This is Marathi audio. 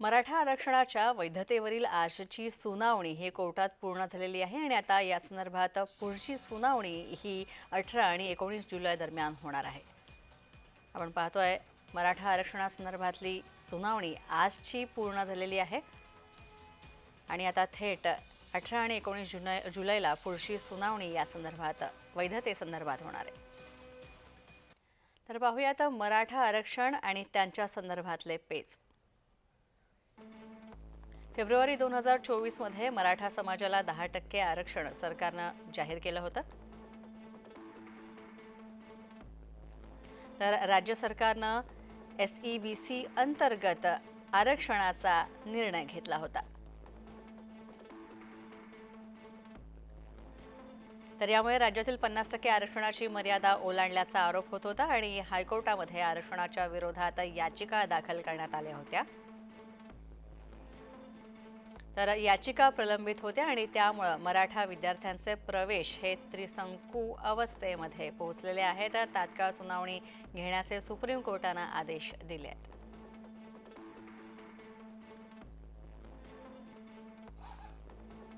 मराठा आरक्षणाच्या वैधतेवरील आजची सुनावणी ही कोर्टात पूर्ण झालेली आहे आणि आता या संदर्भात पुढची सुनावणी ही अठरा आणि एकोणीस जुलै दरम्यान होणार आहे. आपण पाहतोय मराठा आरक्षणासंदर्भातली सुनावणी आजची पूर्ण झालेली आहे. आणि आता थेट अठरा आणि एकोणीस जुलै जुलैला पुढची सुनावणी या संदर्भात वैधतेसंदर्भात होणार आहे. तर पाहूयात मराठा आरक्षण आणि त्यांच्या संदर्भातले पेच. फेब्रुवारी दोन हजार चोवीसमध्ये मराठा समाजाला दहा टक्के आरक्षण सरकारनं जाहीर केलं होतं. तर राज्य सरकारनं एस ई बी सी अंतर्गत आरक्षणाचा निर्णय घेतला होता. तर यामुळे राज्यातील पन्नास टक्के आरक्षणाची मर्यादा ओलांडल्याचा आरोप होत होता आणि हायकोर्टामध्ये आरक्षणाच्या विरोधात याचिका दाखल करण्यात आल्या होत्या. तर याचिका प्रलंबित होत्या आणि त्यामुळं मराठा विद्यार्थ्यांचे प्रवेश हे त्रिसंकू अवस्थेमध्ये पोहोचलेले आहेत. तात्काळ सुनावणी घेण्याचे सुप्रीम कोर्टानं आदेश दिले आहेत